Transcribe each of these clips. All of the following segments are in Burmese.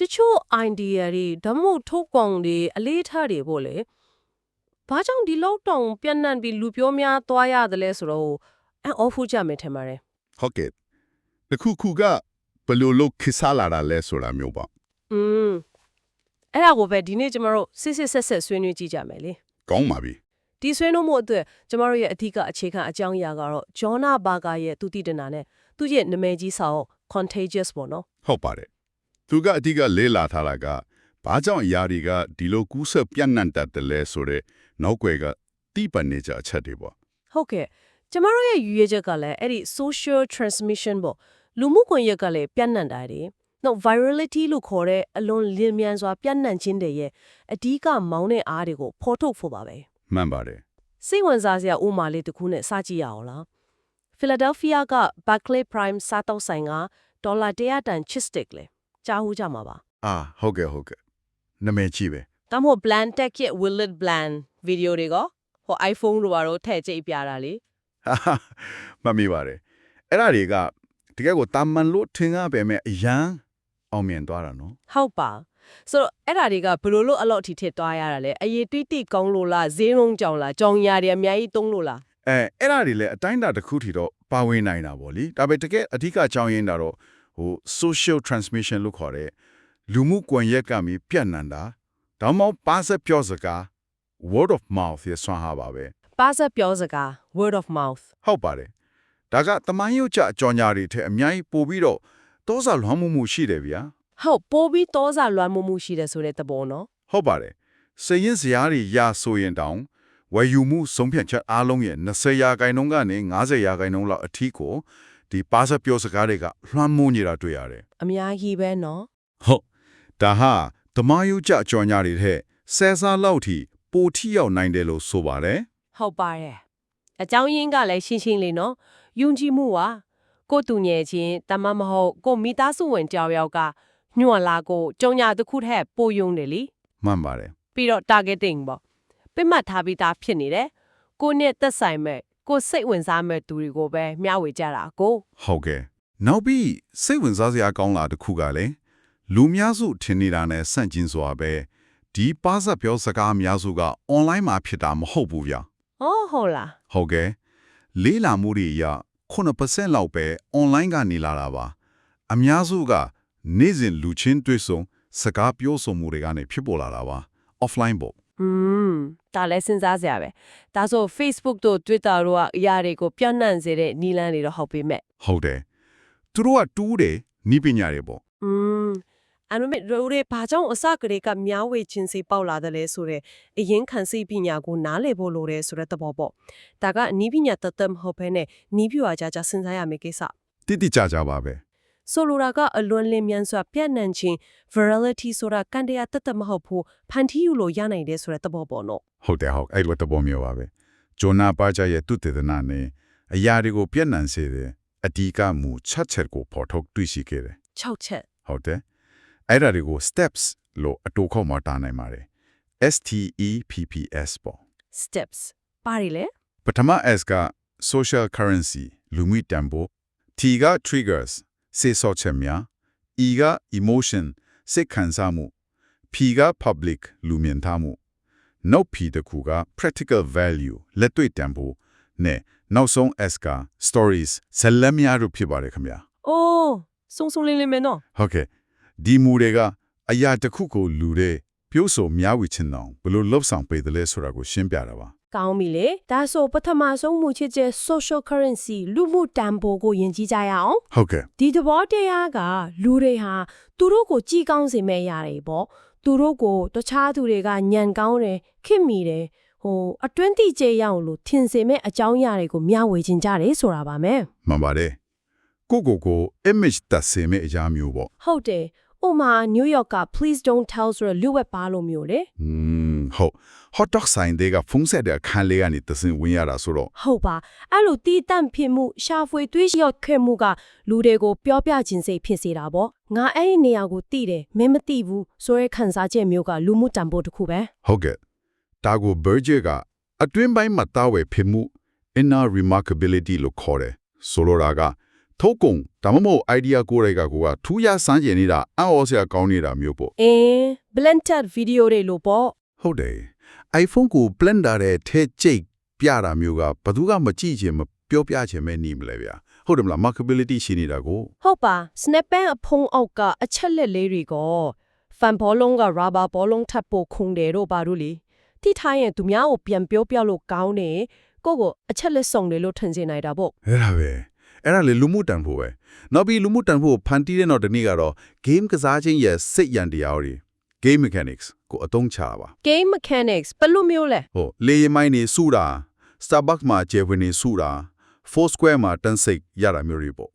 တချို့ idea တွေဓမ္မုတ်ထုတ်ကောင်တွေအလေးထားတွေပေါ့လေဘာကြောင့်ဒီလောက်တောင်ပြန့်နှံ့ပြီးလူပြောများသွားရတယ်လဲဆိုတော့အန်အော်ဖူကြမယ်ထင်ပါတယ်ဟုတ်ကဲ့တခုခုကဘယ်လိုလုပ်ခစ်စားလာတာလဲဆိုတာမျိုးပေါ့อืมအဲ့ဒါကိုပဲဒီနေ့ကျမတို့စစ်စစ်ဆက်ဆက်ဆွေးနွေးကြည့်ကြမယ်လေကောင်းပါပြီဒီဆွေးနွေးမှုအတွက်ကျမတို့ရဲ့အထူးအခြေခံအကြောင်းအရာကတော့ဂျောနာဘာဂါရဲ့သူတိတနာနဲ့သူရဲ့နာမည်ကြီးစာအုပ် contagious ပေါ့နော်ဟုတ်ပါတယ် သူကအဓိကလေးလာထားတာကဘာကြောင့်အရာတွေကဒီလိုကူးစက်ပြန့်နှံ့တတ်တယ်လဲဆိုတော့နောက်ွယ်ကတိပနေကြအချက်တွေပေါ့ဟုတ်ကဲ့ကျမတို့ရဲ့ယူရချက်ကလည်းအဲ့ဒီ social transmission ပေါ့လူမှုကွန်ရက်ကလည်းပြန့်နှံ့တာတွေနောက် virality လို့ခေါ်တဲ့အလွန်လျင်မြန်စွာပြန့်နှံ့ခြင်းတွေရဲ့အဓိကမောင်းတဲ့အားတွေကိုဖော်ထုတ်ဖို့ပါပဲမှန်ပါတယ်စိတ်ဝင်စားစရာဥမာလေးတစ်ခုနဲ့စကြည့်ရအောင်လားဖီလာဒဲလ်ဖီးယားက Barclay Prime စားတောက်ဆိုင်ကဒေါ်လာ100တန် chip stick လေ ကြားဟုကြမှာပါအာဟုတ်ကဲ့ဟုတ်ကဲ့နာမည်ကြီးပဲဒါမှမဟုတ် Bland Tech ရဲ့ Will it Bland ဗီဒီယိုတွေကဟို iPhone တို့ဘာလို့ထည့်ကြည့်ပြတာလေဟာဟာမမီပါတယ်အဲ့ဒါတွေကတကယ်ကိုတာမန်လို့ထင်ရပေမဲ့အရန်အောင်မြင်သွားတာနော်ဟုတ်ပါဆိုတော့အဲ့ဒါတွေကဘယ်လိုလို့အလော့အထိထည့်သွားရတာလဲအရေးတွေးတိကောင်းလို့လားဈေးနှုန်းကြောင်လားကြောင်ရာတွေအများကြီးသုံးလို့လားအဲအဲ့ဒါတွေလည်းအတိုင်းအတာတစ်ခုထိတော့ပါဝင်နိုင်တာပေါ့လေဒါပေမဲ့တကယ်အဓိကအကြောင်းရင်းတာတော့ ဟို social transmission လို့ခေါ်တဲ့လူမှုကွန်ရက်ကမှပြန့်နှံ့တာဒါမှမဟုတ်ပါစက်ပြောစကား word of mouth ရဲ့ဆွမ်းဟာပါပဲပါစပ်ပြောစကား word of mouth ဟုတ်ပါတယ်ဒါကတမိုင်းရုပ်ကြအကြောင်းညာတွေထက်အများကြီးပိုပြီးတော့တောစာလွှမ်းမိုးမှုရှိတယ်ဗျာဟုတ်ပိုးပြီးတောစာလွှမ်းမိုးမှုရှိတယ်ဆိုတဲ့သဘောနော်ဟုတ်ပါတယ်စရင်စရာတွေရဆိုရင်တောင်ဝယ်ယူမှုဆုံးဖြတ်ချက်အားလုံးရဲ့20ရာခိုင်နှုန်းကနေ90ရာခိုင်နှုန်းလောက်အထိကို ဒီပါစက်ပြောစကားတွေကလွှမ်းမိုးနေတာတွေ့ရတယ်အများကြီးပဲနော်ဟုတ်ဒါဟာတမယုကြအကြော်ညာတွေထက်ဆယ်စားလောက်ထိပိုထိရောက်နိုင်တယ်လို့ဆိုပါတယ်ဟုတ်ပါတယ်အကြောင်းရင်းကလည်းရှင်းရှင်းလေးနော်ယုံကြည်မှုပါကိုယ့်တူငယ်ချင်းတမမဟုတ်ကိုယ့်မိသားစုဝင်ကြောက်ယောက်ကညွန့်လာကိုကြုံညာတစ်ခုထက်ပိုယုံတယ်လीမှန်ပါတယ်ပြီးတော့ targeting ပေါ့ပြမှတ်ထားပြီးသားဖြစ်နေတယ်ကိုယ့်နဲ့သက်ဆိုင်မဲ့ ကိုယ်စိတ်ဝင်စားမဲ့သူတွေကိုပဲမျှဝေကြတာကိုဟုတ်ကဲ့နောက်ပြီးစိတ်ဝင်စားစရာကောင်းလာတစ်ခုကလည်းလူများစုထင်နေတာနဲ့ဆန့်ကျင်စွာပဲဒီပါစက်ပြောစကားအများစုက online မှာဖြစ်တာမဟုတ်ဘူးဗျာဟောဟုတ်လားဟုတ်ကဲ့လေးလာမှုတွေအရ9%လောက်ပဲ online ကနေလာတာပါအများစုက နေ့စဉ်လူချင်းတွေ့ဆုံစကားပြောဆိုမှုတွေကနေဖြစ်ပေါ်လာတာပါ offline ပေါ့ อืมဒါလည်းစဉ်းစားစရာပဲဒါဆို Facebook တို့ Twitter တို့ကအရာတွေကိုပြန့်နှံ့စေတဲ့နီလန်းတွေတော့ဟုတ်ပေမဲ့ ဟုတ်တယ်သူတို့ကတူးတယ်နီးပညာတွေပေါ့ อืมအနုမေရိုးရဲဘာကြောင့်အစကလေးကမြားဝေချင်းစီပေါက်လာတယ်လဲဆိုတော့အရင်ခံစီပညာကိုနားလည်ဖို့လိုတယ်ဆိုတဲ့သဘောပေါ့ဒါကနီးပညာတသက်မဟုတ်ဘဲနဲ့နီးပြွာကြကြစဉ်းစားရမယ့်ကိစ္စ တိတိကျကျပါပဲ ဆိုလိုတာကအလွန်လင်းမြန်စွာပြန့်နှံ့ခြင်း virality ဆိုတာကန်တရားတသက်မဟုတ်ဘူးဖန်တီးယူလို့ရနိုင်တယ်ဆိုတဲ့သဘောပေါ့နော်ဟုတ်တယ်ဟုတ်အဲ့လိုတဘောမျိုးပါပဲဂျိုနာပါချာရဲ့သူတေသနာနဲ့အရာတွေကိုပြန့်နှံ့စေတဲ့အဓိကမူချက်ချက်ကိုပေါ်ထုတ်တွေ့ရှိခဲ့တယ်6ချက်ဟုတ်တယ်အဲ့ဒါတွေကို steps လို့အတူခေါ်မှတားနိုင်ပါတယ် S T E P P S ပေါ့ steps ပါရီလေပထမ S က social currency လူမှုတန်ဖိုး T က triggers စေဆောချက်များ E က emotion စိတ်ခံစားမှု P က public လူမြင်ထားမှုနောက် P တခုက practical value လက်တွေ့တန်ဖိုးနဲ့နောက်ဆုံး S က stories ဇာတ်လမ်းများတို့ဖြစ်ပါတယ်ခင်ဗျာအိုးစုံစုံလင်းလင်းပဲနော်ဟုတ်ကဲ့ဒီမူတွေကအရာတစ်ခုကိုလူတဲ့ပြုဆိုများဝေချင်အောင်ဘယ်လိုလှုပ်ဆောင်ပေးတယ်လဲဆိုတာကိုရှင်းပြတာပါ ကောင်းပြီလေဒါဆိုပထမဆုံးမူချစ်ချက် social currency လူမှုတန်ဖိုးကိုယဉ်ကျေးကြရအောင်ဟုတ်ကဲ့ဒီသဘောတရားကလူတွေဟာသူတို့ကိုကြည်ကောင်းစေမဲ့ရတွေပေါ့သူတို့ကိုတခြားသူတွေကညံကောင်းတယ်ခင်မိတယ်ဟိုအတွင်းတိကျရအောင်လို့ထင်စေမဲ့အကြောင်းအရာတွေကိုမျှဝေခြင်းကြတယ်ဆိုတာပါမယ်မှန်ပါတယ်ကိုကိုကို image တက်စေမယ့်အရာမျိုးပေါ့ဟုတ်တယ်ဥမာ New York က please don't tell ဆိုတဲ့လူဝက်ပါလို့မျိုးလေอืม ဟုတ် hot dog sign တွေကဖုံးဆက်တဲ့အခန်းလေးကနေတဆင်ဝင်ရတာဆိုတော့ဟုတ်ပါအဲ့လိုတီးတန့်ဖြစ်မှုရှာဖွေတွေးရောက်ခဲ့မှုကလူတွေကိုပြောပြခြင်းစိတ်ဖြစ်စေတာပေါ့ငါအဲ့ဒီနေရာကိုတီးတယ်မင်းမတီးဘူးဆိုရဲခံစားချက်မျိုးကလူမှုတန်ဖိုးတစ်ခုပဲဟုတ်ကဲ့ဒါကို Berger ကအတွင်းပိုင်းမှာတာဝယ်ဖြစ်မှု inner remarkability လို့ခေါ်တယ်ဆိုလိုတာကထုတ်ကုန်ဒါမှမဟုတ် idea ကိုယ်တိုင်ကကိုကထူးရစမ်းကျင်နေတာအံ့ဩစရာကောင်းနေတာမျိုးပေါ့အင်း blended video တွေလို့ပေါ့ ဟုတ်တယ် iPhone ကို blender တဲ့ထဲကျိတ်ပြတာမျိုးကဘယ်သူကမကြည့်ချင်မပြောပြချင်မဲနေမလဲဗျာဟုတ်တယ်မလား markability ရှိနေတာကိုဟုတ်ပါ snap pen အဖုံးအောက်ကအချက်လက်လေးတွေကဖန်ဘောလုံးက rubber ဘောလုံးထပ်ပို့ခုံတယ်တော့ပါတို့လေတိထားရင်သူများကိုပြန်ပြောပြလို့ကောင်းတယ်ကိုကိုအချက်လက်စုံတယ်လို့ထင်စေနိုင်တာပေါ့အဲ့ဒါပဲအဲ့ဒါလေလူမှုတန်ဖို့ပဲနောက်ပြီးလူမှုတန်ဖို့ဖန်တီးတဲ့နောက်တစ်နေ့ကတော့ game ကစားခြင်းရဲ့စိတ်ရန်တရားတွေ game mechanics ကိုအသုံးချတာပါ game mechanics ဘယ်လိုမျိုးလဲဟိုလေယာဉ်မိုင်းနေစုတာ Starbucks မှာကျေဝင်နေစုတာ Foursquare မှာတန်းစိတ်ရတာမျိုးတွေပေါ့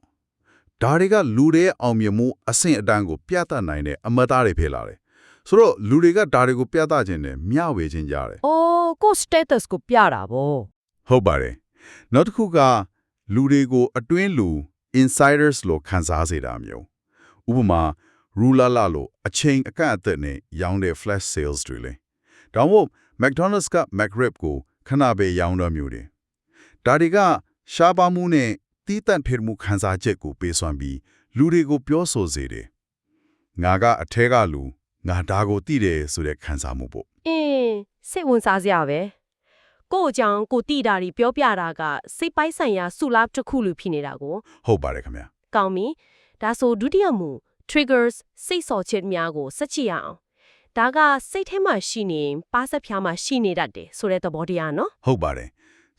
ဒါတွေကလူတွေရဲ့အောင်မြင်မှုအဆင့်အတန်းကိုပြသနိုင်တဲ့အမသားတွေဖြစ်လာတယ်ဆိုတော့လူတွေကဒါတွေကိုပြသခြင်းနဲ့မျှဝေခြင်းကြတယ်အော်ကို status ကိုပြတာပေါ့ဟုတ်ပါတယ်နောက်တစ်ခုကလူတွေကိုအတွင်းလူ insiders လို့ခန်းစားစေတာမျိုးဥပမာ ရူလာလာလို့အချိန်အကန့်အသတ်နဲ့ရောင်းတဲ့ flash sales တွေလေဒါမှမဟုတ် McDonald's က McRib ကိုခဏပဲရောင်းတော့မျိုးတွေဒါတွေကရှားပါမှုနဲ့တီးတန့်ဖေမှုခန်းစားချက်ကိုပေးစွမ်းပြီးလူတွေကိုပြောဆိုစေတယ်ငါကအထက်ကလူငါဒါကိုသိတယ်ဆိုတဲ့ခန်းစားမှုပေါ့အင်းစိတ်ဝင်စားစရာပဲကို့အကြောင်းကိုတိတာတွေပြောပြတာကစိတ်ပိုင်းဆိုင်ရာဆူလာတစ်ခုလိုဖြစ်နေတာကို ဟုတ်ပါတယ်ခင်ဗျာကောင်းပြီဒါဆိုဒုတိယမူ triggers စိတ်ဆော်ချက်များကိုစက်ချရအောင်ဒါကစိတ်ထဲမှာရှိနေရင်ပါးစပ်ဖြားမှာရှိနေတတ်တယ်ဆိုတဲ့သဘောတရားနော်ဟုတ်ပါတယ်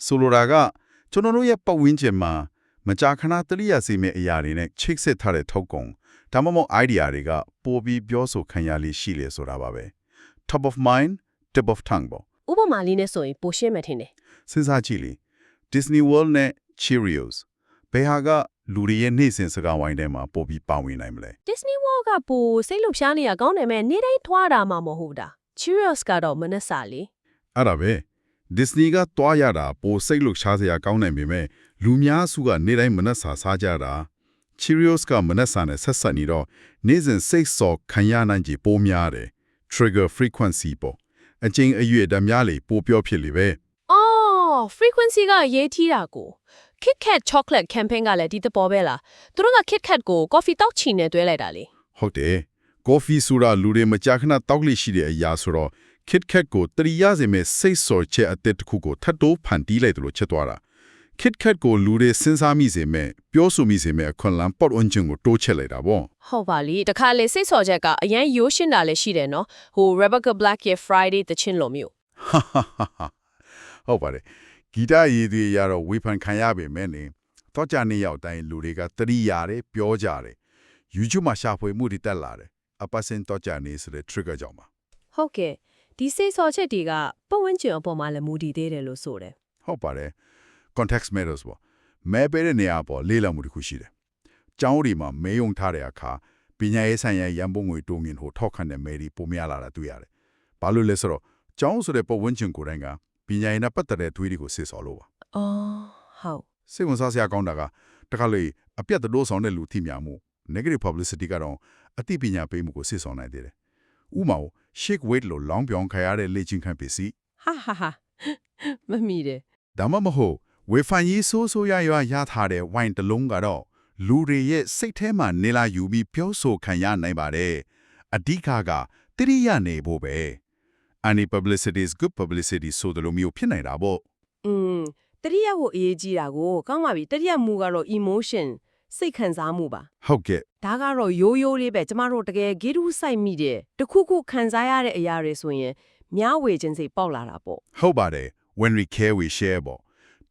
ဆိုလိုတာကကျွန်တော်တို့ရဲ့ပတ်ဝန်းကျင်မှာမကြာခဏတရိယာစီမဲ့အရာတွေနဲ့ချိတ်ဆက်ထားတဲ့ထုတ်ကုန်ဒါမှမဟုတ် idea တွေကပိုပြီးပြောဆိုခံရလေးရှိလေဆိုတာပါပဲ top of mind tip of tongue ပေါ့ဥပမာလေးနဲ့ဆိုရင်ပိုရှင်းမယ်ထင်တယ်စဉ်းစားကြည့်လေ Disney World နဲ့ Cheerios ဘယ်ဟာက လူတွေရဲ့နေ့စဉ်စကားဝိုင်းထဲမှာပိုပြီးပါဝင်နိုင်မလဲ Disney World ကပိုစိတ်လှုပ်ရှားနေရကောင်းတယ်မဲ့နေ့တိုင်းထွားတာမှမဟုတ်တာ Cheerios ကတော့မနှက်စာလေအဲ့ဒါပဲ Disney ကတွားရတာပိုစိတ်လှုပ်ရှားစရာကောင်းနိုင်ပေမဲ့လူများစုကနေ့တိုင်းမနှက်စာစားကြတာ Cheerios ကမနှက်စာနဲ့ဆက်ဆက်နေတော့နေ့စဉ်စိတ်စော်ခံရနိုင်ကြီးပိုများတယ် trigger frequency ပေါ့အချင်းအရွေဓာတ်များလေပိုပြောဖြစ်လေပဲအော် frequency ကအရေးကြီးတာကို Kit Kat chocolate campaign ကလည်းဒီသဘောပဲလားသူတို့က Kit Kat ကို coffee တောက်ချီနဲ့တွဲလိုက်တာလေဟုတ်တယ် coffee ဆိုတာလူတွေမကြာခဏတောက်လိရှိတဲ့အရာဆိုတော့ Kit Kat ကိုတရိယာစီမဲ့စိတ်စော်ချက်အသက်တစ်ခုကိုထပ်တိုးဖန်တီးလိုက်တယ်လို့ချက်သွားတာ Kit Kat ကိုလူတွေစဉ်းစားမိစေမဲ့ပြောဆိုမိစေမဲ့အခွင့်အလမ်းပေါ့အွန်ချင်ကိုတိုးချက်လိုက်တာပေါ့ဟုတ်ပါလေတခါလေစိတ်ဆော်ချက်ကအရန်ရိုးရှင်းတာလည်းရှိတယ်နော်ဟို Rebecca Black ရဲ့ Friday တချင်းလိုမျိုးဟာဟာဟာဟာဟုတ်ပါတယ် ဂီတရည်တွေရတော့ဝေဖန်ခံရပေမဲ့နေတော့ကြနေရောက်တိုင်းလူတွေကတတိရတယ်ပြောကြတယ် YouTube မှာရှာဖွေမှုတွေတက်လာတယ်အပတ်စဉ်တော့ကြနေဆိုတဲ့ trigger ကြောင့်ပါဟုတ်ကဲ့ဒီစိတ်ဆော်ချက်တွေကပတ်ဝန်းကျင်အပေါ်မှာလည်းမူတည်သေးတယ်လို့ဆိုတယ်ဟုတ်ပါတယ် context matters ပေါ့မဲပေးတဲ့နေရာပေါ်လေးလာမှုတစ်ခုရှိတယ်ကျောင်းဒီမှာမဲယုံထားတဲ့အခါပညာရေးဆိုင်ရာရန်ပုံငွေတိုးမြင့်ဟိုထောက်ခံတဲ့မဲဒီပုံများလာတာတွေ့ရတယ်ဘာလို့လဲဆိုတော့ကျောင်းဆိုတဲ့ပတ်ဝန်းကျင်ကိုယ်တိုင်က ပညာရေးနဲ့ပတ်သက်တဲ့သွေးတွေကိုစစ်စော်လို့ပါအော်ဟုတ်စိတ်ဝင်စားစရာကောင်းတာကတခါလေအပြတ်တိုးဆောင်တဲ့လူထိများမှု negative publicity ကတော့အသိပညာပေးမှုကိုစစ်ဆောင်နိုင်သေးတယ်ဥပမာ shake weight လို့လောင်းပြောင်းခရတဲ့လေ့ကျင့်ခန်းပစ္စည်းဟာဟာဟာမမီတယ်ဒါမှမဟုတ်ဝေဖန်ရေးဆိုးဆိုးရရရထားတဲ့ wine တစ်လုံးကတော့လူတွေရဲ့စိတ်ထဲမှာနေလာယူပြီးပြောဆိုခံရနိုင်ပါတယ်အဓိကကတတိယနေဖို့ပဲ any publicity is good publicity ဆိုတယ်လို့မျိုးဖြစ်နေတာပေါ့อืมတတိယကိုအရေးကြီးတာကိုကောင်းပါပြီတတိယမူကတော့ emotion စိတ်ခံစားမှုပါဟုတ်ကဲ့ဒါကတော့ရိုးရိုးလေးပဲကျမတို့တကယ်ဂေတုစိုက်မိတယ်တခုခုခံစားရတဲ့အရာတွေဆိုရင်မျှဝေခြင်းစိတ်ပေါက်လာတာပေါ့ဟုတ်ပါတယ် when we care we share ပေါ့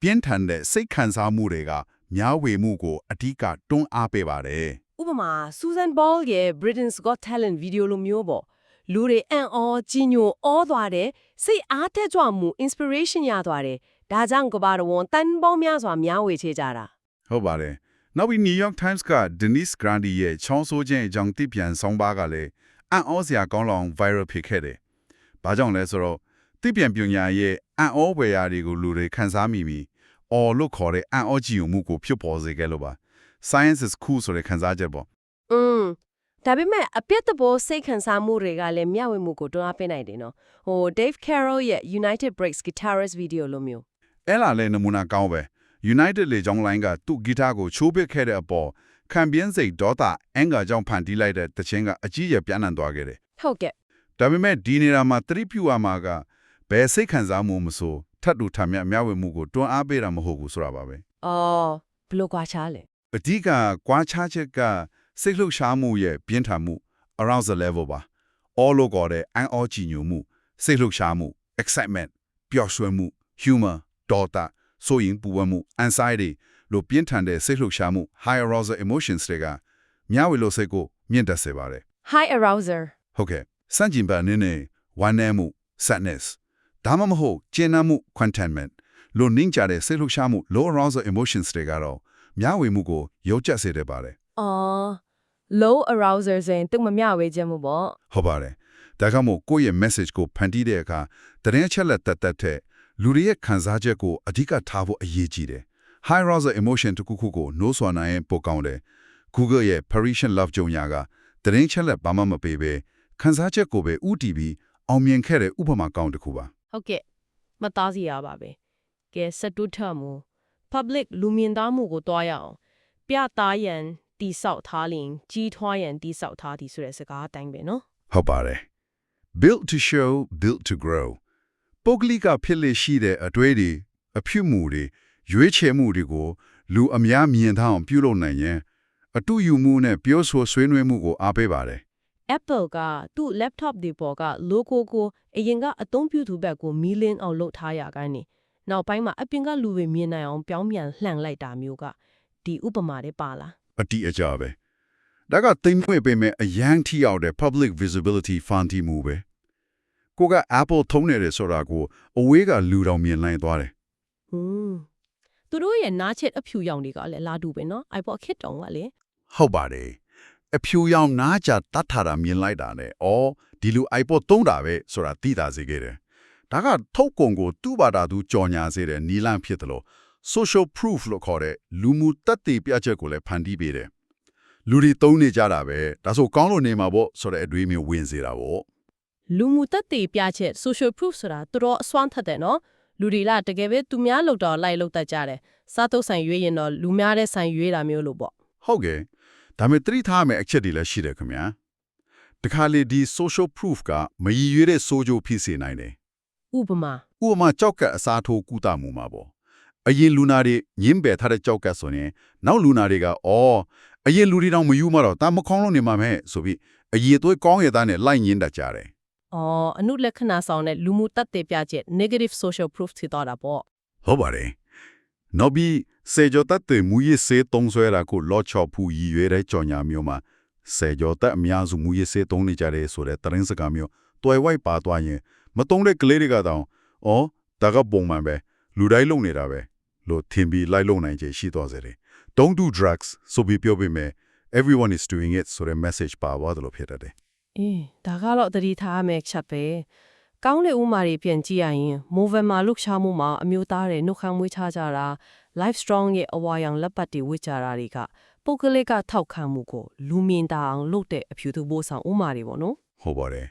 ပြင်းထန်တဲ့စိတ်ခံစားမှုတွေကများဝေမှုကိုအဓိကတွန်းအားပေးပါတယ်ဥပမာ Susan Ball ရဲ့ Britain's Got Talent ဗီဒီယိုလိုမျိုးပေါ့ လူတွေအံ့ဩကြီးညိုဩသွားတယ်စိတ်အားတက်ကြွမှု inspiration ရသွားတယ်ဒါကြောင့်ကဘာတော်ဝန်တန်ပေါင်းများစွာမျှဝေချေကြတာဟုတ်ပါတယ်နောက်ပြီး New York Times က Denise Grandi ရဲ့ချောင်းဆိုးခြင်းအကြောင်းသိပြန်ဆောင်ပါကလည်းအံ့ဩစရာကောင်းလောင် viral ဖြစ်ခဲ့တယ်။ဘာကြောင့်လဲဆိုတော့သိပြန်ပညာရဲ့အံ့ဩဝယ်ရာတွေကိုလူတွေခန်းစားမိပြီးအော်လို့ခေါ်တဲ့အံ့ဩကြည့်မှုကိုဖြစ်ပေါ်စေခဲ့လို့ပါ Science is cool ဆိုတဲ့ခန်းစားချက်ပေါ့อืม ဒါပေမဲ့အပြစ်တဘောစိတ်ခံစားမှုတွေကလည်းမျှဝေမှုကိုတွန်းအားပေးနိုင်တယ်နော်ဟို Dave Carroll ရဲ့ United Breaks Guitarist video လိုမျိုးအဲ့လာလဲနမူနာကောင်းပဲ United လေကြောင်းလိုင်းကသူ့ဂီတကိုချိုးပစ်ခဲ့တဲ့အပေါ်ခံပြင်းစိတ်ဒေါသအင်္ဂါကြောင့်ဖန်တီးလိုက်တဲ့တခြင်းကအကြီးအကျယ်ပြန့်နှံ့သွားခဲ့တယ်ဟုတ်ကဲ့။ဒါပေမဲ့ဒီနေတာမှာသတိပြုရမှာကဘယ်စိတ်ခံစားမှုမဆိုထပ်တူထမ်းမြအများဝေမှုကိုတွန်းအားပေးတာမဟုတ်ဘူးဆိုတာပါပဲအော်ဘယ်လိုကွာချားလဲ။အဓိကကွာခြားချက်က စိတ်လှုပ်ရှားမှုရဲ့ပြင်းထန်မှု around the level ပါ။ all လို့ခေါ်တဲ့အန်အောကြည်ညိုမှုစိတ်လှုပ်ရှားမှု excitement ပျော်ရွှင်မှု humor ဒေါသဆိုရင်ပူပန်မှု anxiety လို့ပြင်းထန်တဲ့စိတ်လှုပ်ရှားမှု high arousal emotions တွေကမျှဝေလို့စိတ်ကိုမြင့်တက်စေပါတယ် high arouser ။ဟုတ်ကဲ့စန့်ကျင်ဘက်အနေနဲ့ဝမ်းနည်းမှု sadness ဒါမှမဟုတ်ကျဉ်းနှံ့မှု contentment လို့နှင်းကြတဲ့စိတ်လှုပ်ရှားမှု low arousal emotions တွေကတော့မျှဝေမှုကိုရုပ်ကျစေတတ်ပါတယ် အော် low arouser ဆိုရင်သူမမျှဝေခြင်းမှုပေါ့ဟုတ်ပါတယ်။ဒါကမို့ကိုယ့်ရဲ့ message ကိုဖန်တီးတဲ့အခါတရင်အချက်လက်တက်တက်တဲ့လူတွေရဲ့ခံစားချက်ကိုအဓိကထားဖို့အရေးကြီးတယ်။ high arousal emotion တစ်ခုခုကိုနှိုးဆွမ်းနိုင်ရင်ပိုကောင်းတယ်။ Google ရဲ့ Parisian Love ကြုံညာကတရင်ချက်လက်ဘာမှမပေးဘဲခံစားချက်ကိုပဲဥတီပြီးအောင်မြင်ခဲ့တဲ့ဥပမာကောင်းတစ်ခုပါဟုတ်ကဲ့မသားစီရပါပဲကဲစတုထမှု public လူမြင်သားမှုကိုတွားရအောင်ပြသားရန် တိဆောက်ထားလင်ကြီးထွားရန်တိဆောက်ထားသည်ဆိုတဲ့စကားအတိုင်းပဲနော်။ဟုတ်ပါတယ်။ built to show built to grow ပုဂ္ဂလိကဖြစ်လေရှိတဲ့အတွေ့အတွေအဖြစ်မှုတွေရွေးချယ်မှုတွေကိုလူအများမြင်ထားအောင်ပြုလုပ်နိုင်ရင်အတူယူမှုနဲ့ပြောဆိုဆွေးနွေးမှုကိုအားပေးပါတယ် Apple ကသူ့ laptop တွေပေါ်က logo ကိုအရင်ကအသုံးပြုသူဘက်ကိုမီလင်းအောင်လုပ်ထားရခိုင်းနေနောက်ပိုင်းမှာအပြင်ကလူတွေမြင်နိုင်အောင်ပြောင်းပြန်လှန်လိုက်တာမျိုးကဒီဥပမာတွေပါလား အတိအကျပဲဒါကသိမ့်မွေ့ပေမဲ့အရန်ထိရောက်တဲ့ public visibility ဖန်တီးမှုပဲကိုက Apple ထုံးနေတယ်ဆိုတာကိုအဝေးကလူတော်မြင်နိုင်သွားတယ်ဟွန်းသူတို့ရဲ့နားချက်အဖြူရောင်တွေကလည်းလာတူပဲနော် iPod ခစ်တုံးကလေဟုတ်ပါတယ်အဖြူရောင်နားကြတတ်ထတာမြင်လိုက်တာနဲ့အော်ဒီလူ iPod သုံးတာပဲဆိုတာသိတာစေခဲ့တယ်ဒါကထုတ်ကုန်ကိုသူ့ဘာသာသူကြော်ညာစေတဲ့နီလန့်ဖြစ်တယ်လို့ social proof လို့ခေါ်တဲ့လူမှုတက်တည်ပြချက်ကိုလည်းဖန်တီးပေးတယ်လူတွေသုံးနေကြတာပဲဒါဆိုကောင်းလို့နေမှာပေါ့ဆိုတဲ့အတွေးမျိုးဝင်စေတာပေါ့လူမှုသက်သေပြချက် social proof ဆိုတာသူတို့အစွမ်းထက်တယ်နော်လူတွေလားတကယ်ပဲသူများလောက်တော့လိုက်လောက်တတ်ကြတယ်စားတုပ်ဆိုင်ရွေးရင်တော့လူများတဲ့ဆိုင်ရွေးတာမျိုးလို့ပေါ့ဟုတ်ကဲ့ဒါပေမဲ့သတိထားမယ့်အချက်တွေလည်းရှိတယ်ခင်ဗျာတခါလေဒီ social proof ကမရည်ရွေးတဲ့စိုးကြိုးဖြစ်စေနိုင်တယ်ဥပမာဥပမာကြောက်ကပ်အစားထိုးကုသမှုမှာပေါ့ အရင်လူနာတွေညင်းပယ်ထားတဲ့ကြောက်ကပ်ဆိုရင်နောက်လူနာတွေကအော်အရင်လူတွေတောင်မယူမတော့တာမခေါင်းလို့နေမှာမဲ့ဆိုပြီးအရင်သွေးကောင်းရတဲ့နဲ့လိုက်ညင်းတတ်ကြတယ်အော်အနုလက္ခဏာဆောင်တဲ့လူမှုသက်သေပြချက် negative social proof ဖြစ်တော့တာပေါ့ဟုတ်ပါတယ်နောက်ပြီးစေကြောတတ်တဲ့မူရစ်စေးသုံးဆွဲတာကိုလော့ချော်ဖူရည်ရွယ်တဲ့ကြော်ညာမျိုးမှာစေကြောတက်အများစုမူရစ်စေးသုံးနေကြတယ်ဆိုတဲ့သတင်းစကားမျိုးတွယ်ဝိုက်ပါသွားရင်မသုံးတဲ့ကလေးတွေကတောင်အော်ဒါကပုံမှန်ပဲလူတိုင်းလုံနေတာပဲ လို့ထင်ပြီးလိုက်လုံနိုင်ခြေရှိသွားစေတယ် Don't do drugs ဆိုပြီးပြောပေးမယ် everyone is doing it ဆိုတဲ့ message ပါသွားတယ်လို့ဖြစ်တတ်တယ်အေးဒါကတော့သတိထားရမယ့်ချက်ပဲကောင်းတဲ့ဥမာတွေပြန်ကြည့်ရရင် Movember လှုပ်ရှားမှုမှာအမျိုးသားတွေနှုတ်ခမ်းမွေးချကြတာ Live Strong ရဲ့အဝါရောင်လက်ပတ်တွေဝစ်ကြတာတွေကပုဂ္ဂလိကထောက်ခံမှုကိုလူမြင်တာအောင်လုပ်တဲ့အဖြူသူပိုးဆောင်ဥမာတွေပေါ့နော်ဟုတ်ပါတယ်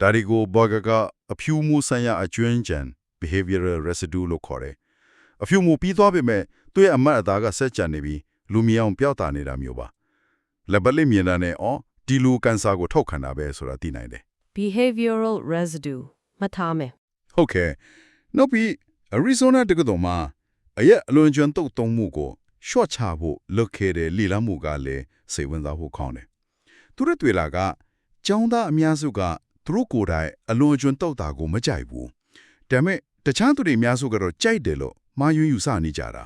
ဒါဒီကိုဘောဂကအဖြူမှုဆိုင်ရာအကျွမ်းကျန် behavioral residue လို့ခေါ်တယ် အဖြူမှုပြီးသွားပေမဲ့သူ့ရဲ့အမတ်အသားကဆက်ကြံနေပြီးလူမြင်အောင်ပျောက်တာနေတာမျိုးပါလက်ပတ်လေးမြင်တာနဲ့အော်ဒီလူကန်ဆာကိုထောက်ခံတာပဲဆိုတာသိနိုင်တယ် behavioral residue မှတ်ထားမယ်ဟုတ်ကဲ့နောက်ပြီး Arizona တက္ကသိုလ်မှာအရက်အလွန်ကျွမ်းတုတ်သုံးမှုကို short ချဖို့လုပ်ခဲ့တဲ့လီလာမှုကလည်းစိတ်ဝင်စားဖို့ကောင်းတယ်သူတို့တွေ့လာကကျောင်းသားအများစုကသူတို့ကိုယ်တိုင်အလွန်ကျွမ်းတုတ်တာကိုမကြိုက်ဘူးဒါပေမဲ့တခြားသူတွေအများစုကတော့ကြိုက်တယ်လို့ မှားယွင်းယူဆနေကြတာ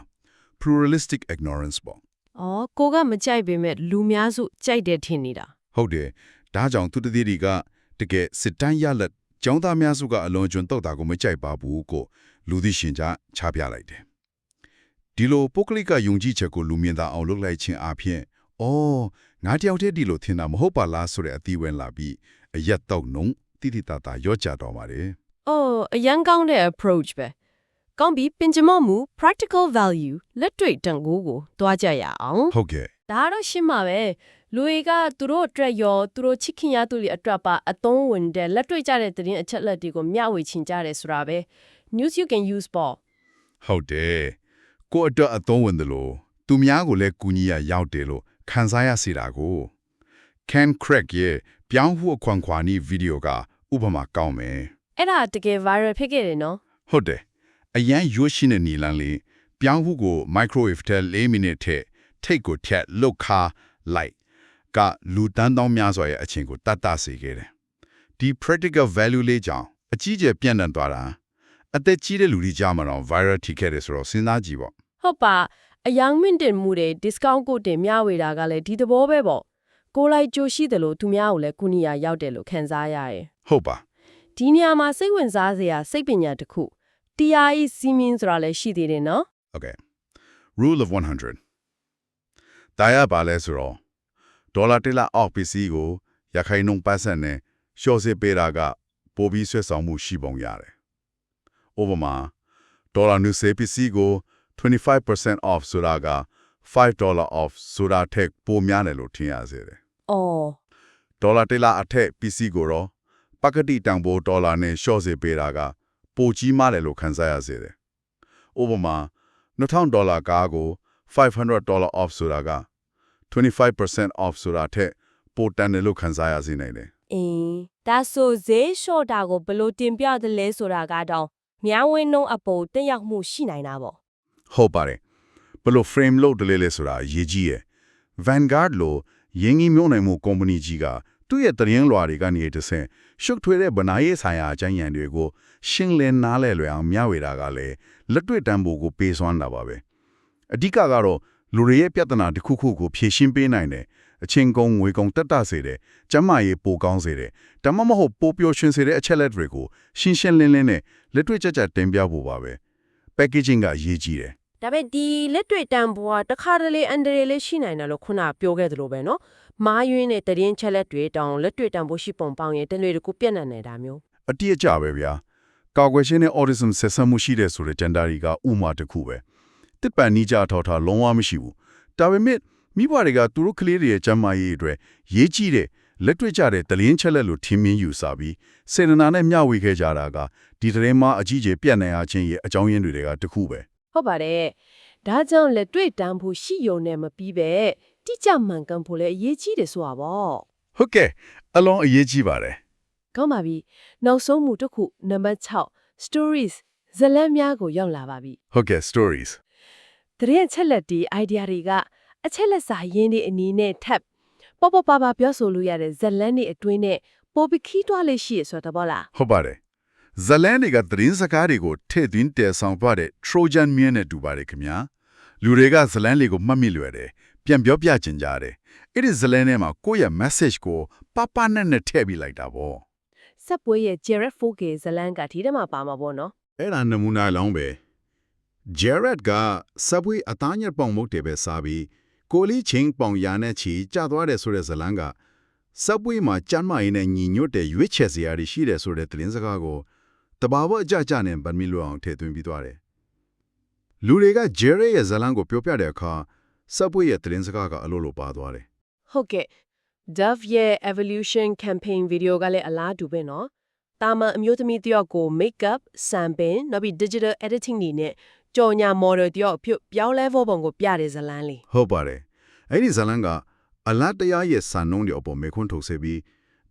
pluralistic ignorance ပေါ့အော်ကိုကမကြိုက်ပေမဲ့လူများစုကြိုက်တယ်ထင်နေတာဟုတ်တယ်ဒါကြောင့်သူတည်တွေကတကယ်စစ်တမ်းရလက်ကျောင်းသားများစုကအလွန်ကျွန်းတုတ်တာကိုမကြိုက်ပါဘူးကိုလူသိရှင်ကြားချပြလိုက်တယ်ဒီလိုပုဂ္ဂလိကယုံကြည်ချက်ကိုလူမြင်သာအောင်လုပ်လိုက်ခြင်းအပြင်အော်ငါတယောက်တည်းဒီလိုထင်တာမဟုတ်ပါလားဆိုတဲ့အသီးဝင်လာပြီးအရက်တော့နှုံတိတိတတာရော့ကြတော့ပါတယ်အော်အရန်ကောင်းတဲ့ approach ပဲ ကောင်းပြီပင်ကြမော့မှု practical value လက်တွေ့တန်ကိုကိုတွားကြရအောင်ဟုတ်ကဲ့ဒါကတော့ရှင်းပါပဲလူတွေကသူတို့အတွက်ရောသူတို့ချစ်ခင်ရသူတွေအတွက်ပါအသုံးဝင်တဲ့လက်တွေ့ကြတဲ့သတင်းအချက်အလက်တွေကိုမျှဝေချင်ကြတယ်ဆိုတာပဲ news you can use ပေါ့ဟုတ်တယ်ကိုယ့်အတွက်အသုံးဝင်တယ်လို့သူများကိုလည်းကူညီရရောက်တယ်လို့ခံစားရစေတာကို Can Crack ရဲ့ပြောင်းဖို့ခွန်ခွာနီဗီဒီယိုကဥပမာကောင်းမယ်အဲ့ဒါတကယ် viral ဖြစ်ခဲ့တယ်နော်ဟုတ်တယ် အရန်ရွှေရှိတဲ့နီလန်လေးပြောင်းဖို့ကို microwave ထဲ4မိနစ်ထဲထိတ်ကိုထက်လုတ်ခါလိုက်ကလူတန်းတောင်းများစွာရဲ့အချိန်ကိုတတ်တစေခဲ့တယ်ဒီ practical value လေးကြောင့်အကြီးကျယ်ပြန့်နှံ့သွားတာအသက်ကြီးတဲ့လူတွေကြားမှာတော့ viral ထိခဲ့တယ်ဆိုတော့စဉ်းစားကြည့်ပေါ့ဟုတ်ပါအယောင်မြင့်တင်မှုတွေ discount ကိုတင်မျှဝေတာကလည်းဒီသဘောပဲပေါ့ကိုယ်လိုက်ကြိုရှိတယ်လို့သူများကိုလည်းကုနီယာရောက်တယ်လို့ခံစားရတယ်ဟုတ်ပါဒီနေရာမှာစိတ်ဝင်စားစရာစိတ်ပညာတစ်ခု TRE စီမင်းဆိုတာလည်းရှိသေးတယ်နော် Okay. Rule of 100. ဒါရပါလဲဆိုတော့ဒေါ်လာတစ်လအောက်ပစ္စည်းကိုရခိုင်နှုန်းပတ်စံနဲ့ရှော့စစ်ပေးတာကပိုပြီးဆွဲဆောင်မှုရှိပုံရတယ်။ Over မှာဒေါ်လာနုစေပစ္စည်းကို25% off ဆိုတာက5 off ဆိုတာထက်ပိုများတယ်လို့ထင်ရစေတယ်။အော်။ဒေါ်လာတစ်လအထက်ပစ္စည်းကိုတော့ပကတိတန်ဖိုးဒေါ်လာနဲ့ရှော့စစ်ပေးတာက ပိုကြီးမားတယ်လို့ခံစားရစေတယ်။ Over မှာ2000ဒေါ်လာကားကို500ဒေါ်လာ off ဆိုတာက25% off ဆိုတာထက်ပိုတန်တယ်လို့ခံစားရစေနိုင်တယ်အင်းဒါဆိုဈေးလျှော့တာကိုဘယ်လိုတင်ပြတယ်လဲဆိုတာကတော့မြောင်းဝင်းနှုံးအပေါ်တက်ရောက်မှုရှိနိုင်တာပေါ့။ဟုတ်ပါတယ်။ဘယ်လို frame လုပ်တယ်လဲဆိုတာအရေးကြီးရယ် Vanguard လိုရင်းနှီးမြှုပ်နှံမှုကုမ္ပဏီကြီးကသူ့ရဲ့တရင်လွှာတွေကနေတဆင့် ရှုပ်ထွေးတဲ့ဗနာရေးဆိုင်ရာအကြံဉာဏ်တွေကိုရှင်းလင်းနားလည်လွယ်အောင်မျှဝေတာကလည်းလက်တွေ့တန်ဖိုးကိုပေးစွမ်းတာပါပဲ။အဓိကကတော့လူတွေရဲ့ပြဿနာတစ်ခုခုကိုဖြေရှင်းပေးနိုင်တယ်အချင်းကုန်ငွေကုန်တက်တာစေတယ်ကျန်းမာရေးပိုကောင်းစေတယ်ဒါမှမဟုတ်ပိုပျော်ရွှင်စေတဲ့အချက်လက်တွေကိုရှင်းရှင်းလင်းလင်းနဲ့လက်တွေ့ကျကျတင်ပြဖို့ပါပဲ packaging ကအရေးကြီးတယ် ဒါပေမဲ့ဒီလက်တွေ့တန်ဖိုးကတခါတလေအန်ဒရီလေးရှိနိုင်တယ်လို့ခုနပြောခဲ့သလိုပဲနော်။မာယွင်းတဲ့တရင်ချက်လက်တွေတောင်လက်တွေ့တန်ဖိုးရှိပုံပေါင်းရင်တလွေတကူပြက်နံနေတာမျိုး။အတိအကျပဲဗျာ။ကာကွယ်ရှင်းတဲ့ autism ဆက်ဆံမှုရှိတဲ့ဆိုတဲ့ဂျန်ဒါတွေကဥမာတစ်ခုပဲ။တစ်ပန်နီးကြထော်ထားလုံးဝမရှိဘူး။ဒါပေမဲ့မိဘတွေကသူတို့ကလေးတွေရဲ့ကျန်းမာရေးအတွက်ရေးကြည့်တဲ့လက်တွေ့ကျတဲ့တလင်းချက်လက်လိုထင်မြင်ယူဆပြီးစေတနာနဲ့မျှဝေခဲ့ကြတာကဒီတရင်မှာအကြီးကြီးပြန့်နေရခြင်းရဲ့အကြောင်းရင်းတွေကတခုပဲ ဟုတ်ပါတယ်ဒါကြောင့်လက်တွေ့တန်ဖိုးရှိယုံနဲ့မပြီးပဲတိကျမှန်ကန်ဖို့လည်းအရေးကြီးတယ်ဆိုတာပေါ့ဟုတ်ကဲ့အလွန်အရေးကြီးပါတယ်ကောင်းပါပြီနောက်ဆုံးမှုတစ်ခုနံပါတ်6 stories ဇတ်လန်းများကိုရောက်လာပါပြီဟုတ်ကဲ့ stories တရင်ချက်လက်ဒီ idea တွေကအချက်လက်စာရင်းတွေအနည်းနဲ့ထပ်ပေါပေါပါပါပြောဆိုလို့ရတဲ့ဇတ်လန်းတွေအတွင်းနဲ့ပိုပြီးခီးတွားလေးရှိရဆိုတော့ဗောလားဟုတ်ပါတယ် ဇလန်တွေကသတင်းစကားတွေကိုထည့်သွင်းတည်ဆောင်သွားတဲ့ Trojan မြင်းနဲ့တူပါတယ်ခင်ဗျာလူတွေကဇလန်လေးကိုမှတ်မိလွယ်တယ်ပြန်ပြောပြချင်ကြတယ်အဲ့ဒီဇလန်ထဲမှာကိုယ့်ရဲ့ message ကိုပပနဲ့နဲ့ထည့်ပြီးလိုက်တာပေါ့စက်ပွဲရဲ့ Jared Foke ဇတ်လန်းကဒီထဲမှာပါမှာပေါ့နော်အဲ့ဒါနမူနာလောင်းပဲ Jared က Subway အသားညက်ပေါင်မုတ်တယ်ပဲစားပြီးကိုလီချင်းပေါင်ရာနဲ့ချီကျသွားတယ်ဆိုတဲ့ဇလန်က Subway မှာကျမ်းမာရေးနဲ့ညီညွတ်တဲ့ရွေးချယ်စရာတွေရှိတယ်ဆိုတဲ့သတင်းစကားကို တဘာဝအကြကြနဲ့ဗန်မီလိုအောင်ထည့်သွင်းပြီးသွားတယ်လူတွေက Jared ရဲ့ဇလန်ကိုပြောပြတဲ့အခါ Subway ရဲ့သတင်းစကားကအလိုလိုပါသွားတယ်ဟုတ်ကဲ့ Dove ရဲ့ evolution campaign video ကလည်းအလားတူပဲနော်တာမန်အမျိုးသမီးတယောက်ကို makeup, sampling နောက်ပြီး digital editing တွေနဲ့ကြော်ညာ model တယောက်အဖြစ်ပြောင်းလဲဖို့ပုံကိုပြတဲ့ဇတ်လန်းလေးဟုတ်ပါတယ်အဲ့ဒီဇလန်ကအလတ်တရားရဲ့စံနှုန်းတွေအပေါ်မေခွန်းထုတ်စေပြီး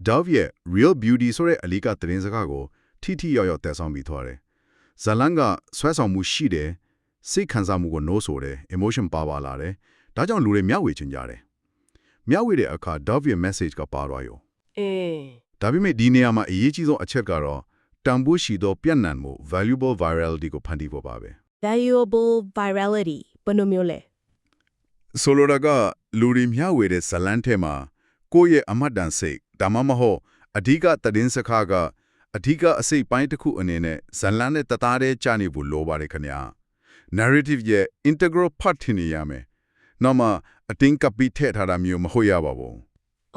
Dove ရဲ့ Real Beauty ဆိုတဲ့အလီကသတင်းစကားကို ထိထိရောက်ရောက်တည်ဆောင်ပြီးသွားတယ်ဇလန်ကဆွဲဆောင်မှုရှိတယ်စိတ်ခံစားမှုကို no ဆိုတယ် emotion ပါပါလာတယ်ဒါကြောင့်လူတွေမျှဝေချင်ကြတယ်မျှဝေတဲ့အခါ Dove ရဲ့ message ကပါသွားရောအင်းဒါပေမဲ့ဒီနေရာမှာအရေးကြီးဆုံးအချက်ကတော့တန်ဖိုးရှိသောပြန့်နှံ့မှု valuable virality ကိုဖန်တီးဖို့ပါပဲ valuable virality ဘယ်လိုမျိုးလဲဆိုလိုတာကလူတွေမျှဝေတဲ့ဇလန်းထဲမှာကိုယ့်ရဲ့အမတ်တန်စိတ်ဒါမှမဟုတ်အဓိကသတင်းစကားက အဓိကအစိတ်ပိုင်းတစ်ခုအနေနဲ့ဇလန်းနဲ့တသားတည်းကြာနေဖို့လိုပါတယ်ခင်ဗျာ narrative ရဲ့ integral part ထင်နေရမယ်နောက်မှအတင်းကပ်ပြီးထည့်ထားတာမျိုးမဟုတ်ရပါဘူး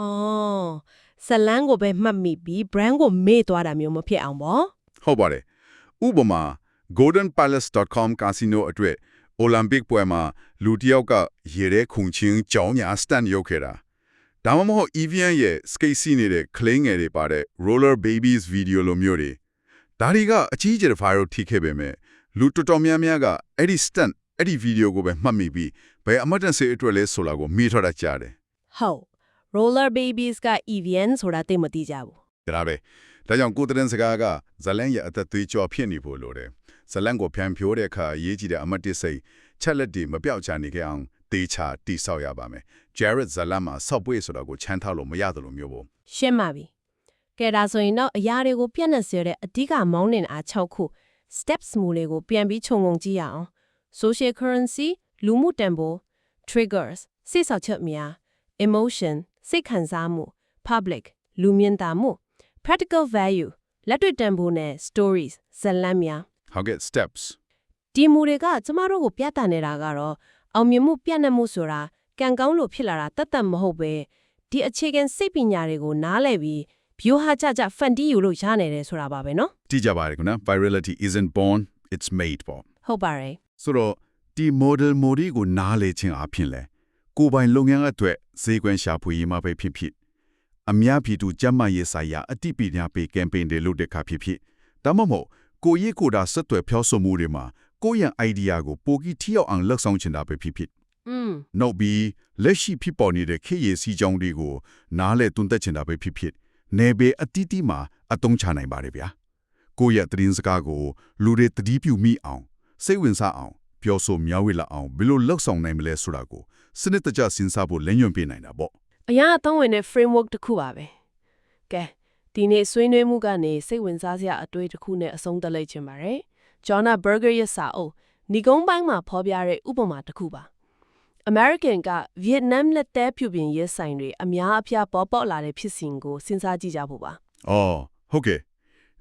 အော်ဇတ်လန်းကိုပဲမှတ်မိပြီး brand ကိုမေ့သွားတာမျိုးမဖြစ်အောင်ပေါ့ဟုတ်ပါတယ်ဥပမာ goldenpalace.com ကာစီနိုအတွက် Olympic ပွဲမှာလူတစ်ယောက်ကရေထဲခုန်ချင်းကြောင်းညာ stand ရုပ်ခဲ့တာ ဒါမှမဟုတ် EVN ရဲ့ skate စီးနေတဲ့ clay ငယ်တွေပါတဲ့ roller babies video လိုမျိုးတွေဒါတွေကအကြီးကျယ် viral ထိခဲ့ပေမဲ့လူတော်တော်များများကအဲ့ဒီ stand အဲ့ဒီဗီဒီယိုကိုပဲမှတ်မိပြီးဘယ်အမတ်တန်စေအတွက်လဲဆိုတာကိုမိထော်တာကြားတယ်ဟုတ် roller babies က EVN ဆိုတာသိမသိကြဘူးဒါပဲဒါကြောင့်ကိုယ်တရင်စကားကဇလန်ရဲ့အသက်သွေးကြောဖြစ်နေဖို့လိုတယ်ဇလန်ကိုဖြန်ဖြိုးတဲ့အခါအရေးကြီးတဲ့အမတ်တစိတ်ချက်လက်တွေမပြောက်ချနေကြအောင် တေချာတိဆောက်ရပါမယ် Jared ဇလန်မှာဆော့ပွေဆိုတာကိုချမ်းထားလို့မရတယ်လို့မျိုးပေါ့ရှင်းပါပြီကဲဒါဆိုရင်တော့အရာတွေကိုပြန့်နှံ့စေတဲ့အဓိကမောင်းနှင်အား6ခု steps မူလေးကိုပြန်ပြီးခြုံငုံကြည့်ရအောင် social currency လူမှုတန်ဖိုး triggers စိတ်ဆောက်ချက်များ emotion စိတ်ခံစားမှု public လူမြင်သာမှု practical value လက်တွေ့တန်ဖိုးနဲ့ stories ဇာတ်လမ်းများဟုတ်ကဲ့ steps ဒီမူတွေကကျမတို့ကိုပြသနေတာကတော့ အောင်မြင်မှုပြန့်နှံ့မှုဆိုတာကံကောင်းလို့ဖြစ်လာတာတသက်မဟုတ်ပဲဒီအခြေခံစိတ်ပညာတွေကိုနားလည်ပြီးဘီယိုဟာကြကြဖန်တီးယူလို့ရနိုင်တယ်ဆိုတာပါပဲနော်ကြည့်ကြပါရခင်ဗျာ virality isn't born it's made ပေါ့ဟုတ်ပါတယ်ဆိုတော့ဒီ model modi ကိုနားလည်ခြင်းအပြင်လဲကိုပိုင်လုပ်ငန်းအတွက်ဈေးကွင်းရှာဖွေရေးမှာပဲဖြစ်ဖြစ်အများပြည်သူကျန်းမာရေးဆိုင်ရာအသိပညာပေးကမ်ပိန်းတွေလုပ်တဲ့အခါဖြစ်ဖြစ်ဒါမှမဟုတ်ကိုရစ်ကိုတာဆက်သွယ်ဖျောက်ဆွမှုတွေမှာ ကိုယ့်ရဲ့ idea ကိုပိုပြီးထိရောက်အောင်လှုပ်ဆောင်ချင်တာပဲဖြစ်ဖြစ်อืมနောက်ပြီးလက်ရှိဖြစ်ပေါ်နေတဲ့ခေတ်ရည်စီကြောင်းတွေကိုနားလဲတွန်းသက်ချင်တာပဲဖြစ်ဖြစ်နေပေအတီးတီးမှာအတုံးချနိုင်ပါတယ်ဗျာကိုယ့်ရဲ့သတင်းစကားကိုလူတွေသတိပြုမိအောင်စိတ်ဝင်စားအောင်ပြောဆိုမျှဝေလာအောင်ဘယ်လိုလှုပ်ဆောင်နိုင်မလဲဆိုတာကိုစနစ်တကျစဉ်းစားဖို့လမ်းညွှန်ပေးနိုင်တာပေါ့အရာအသုံးဝင်တဲ့ framework တစ်ခုပါပဲကဲဒီနေ့ဆွေးနွေးမှုကနေစိတ်ဝင်စားစရာအတွေ့တစ်ခုနဲ့အဆုံးသတ်လိုက်ချင်ပါတယ် ဂျော်နာဘာဂါရဲ့စာအုပ်ညီကုန်းပိုင်းမှာဖော်ပြတဲ့ဥပမာတစ်ခုပါ American က Vietnam လက်တဲဖြူပြင်ရဲဆိုင်တွေအများအပြားပေါ်ပေါက်လာတဲ့ဖြစ်စဉ်ကိုစဉ်းစားကြည့်ကြဖို့ပါ။အော်ဟုတ်ကဲ့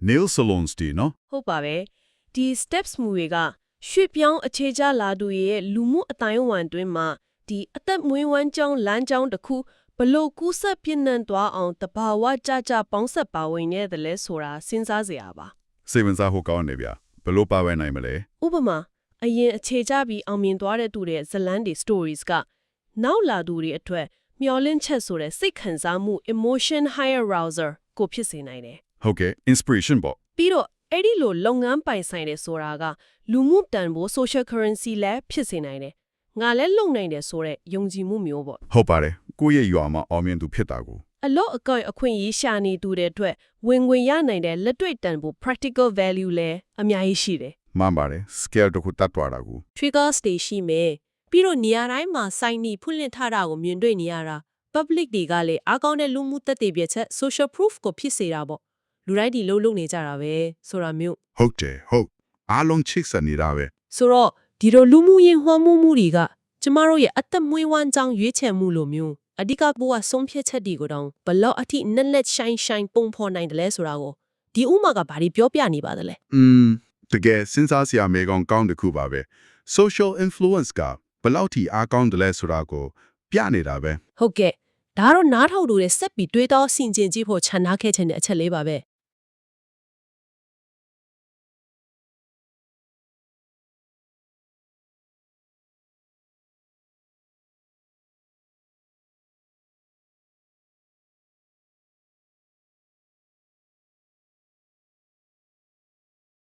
nail salons တီနော်ဟုတ်ပါပဲဒီ steps မူတွေကရွှေ့ပြောင်းအခြေချလာသူတွေရဲ့လူမှုအတိုင်းအဝန်တွင်းမှာဒီအသက်မွေးဝမ်းကြောင်းလမ်းကြောင်းတစ်ခုဘလို့ကူးဆက်ပြည့်နှံ့သွားအောင်တဘာဝကြကြပေါင်းဆက်ပါဝင်နေတယ်လဲဆိုတာစဉ်းစားစရာပါစိတ်ဝင်စားဖို့ကောင်းနေဗျာ ဘယ်လိုပါဝင်နိုင်မလဲဥပမာအရင်အခြေချပြီးအောင်မြင်သွားတဲ့သူတွေရဲ့ဇလန်းတွေ stories ကနောက်လာသူတွေအတွက်မျောလင့်ချက်ဆိုတဲ့စိတ်ခံစားမှု emotion higher arousal ကိုဖြစ်စေနိုင်တယ်ဟုတ်ကဲ့ inspiration ပေါ့ပြီးတော့အဲ့ဒီလိုလုပ်ငန်းပိုင်ဆိုင်တယ်ဆိုတာကလူမှုတန်ဖိုး social currency လည်းဖြစ်စေနိုင်တယ်ငါလည်းလုံနိုင်တယ်ဆိုတဲ့ယုံကြည်မှုမျိုးပေါ့ဟုတ်ပါတယ်ကိုယ့်ရဲ့ရွာမှာအောင်မြင်သူဖြစ်တာကို အလော့အကောက်အခွင့်အရေးရှာနေသူတွေအတွက်ဝင်ဝင်ရနိုင်တဲ့လက်တွေ့တန်ဖိုး practical value လည်းအများကြီးရှိတယ်မှန်ပါတယ် scale တစ်ခုတတ်သွားတာကို triggers တွေရှိမယ်ပြီးတော့နေရာတိုင်းမှာစိုင်းနီဖွင့်လှစ်ထားတာကိုမြင်တွေ့နေရတာ public တွေကလည်းအားကောင်းတဲ့လူမှုသက်သေပြချက် social proof ကိုဖြစ်စေတာပေါ့လူတိုင်းဒီလုံးလုံးနေကြတာပဲဆိုတာမျိုးဟုတ်တယ်ဟုတ်အားလုံးချိတ်ဆက်နေတာပဲဆိုတော့ဒီလိုလူမှုရင်ဟောမှုမှုတွေကကျမတို့ရဲ့အသက်မွေးဝမ်းကြောင်းရွေးချယ်မှုလိုမျိုး အဓိကဘဝဆုံးဖြတ်ချက်တွေကိုတောင်ဘလောက်အထိနက်လက်ရှိုင်းရှိုင်းပုံဖော်နိုင်တယ်လဲဆိုတာကိုဒီဥမာကဘာတွေပြောပြနေပါသလဲอืมတကယ်စဉ်းစားစရာမေကောင်းကောင်းတစ်ခုပါပဲ social influence ကဘယ်လောက်ထိအားကောင်းတယ်လဲဆိုတာကိုပြနေတာပဲဟုတ်ကဲ့ဒါကတော့နားထောင်လို့တဲ့ဆက်ပြီးတွေးတောဆင်ခြင်ကြည့်ဖို့ခြံထားခဲ့ခြင်းတဲ့အချက်လေးပါပဲ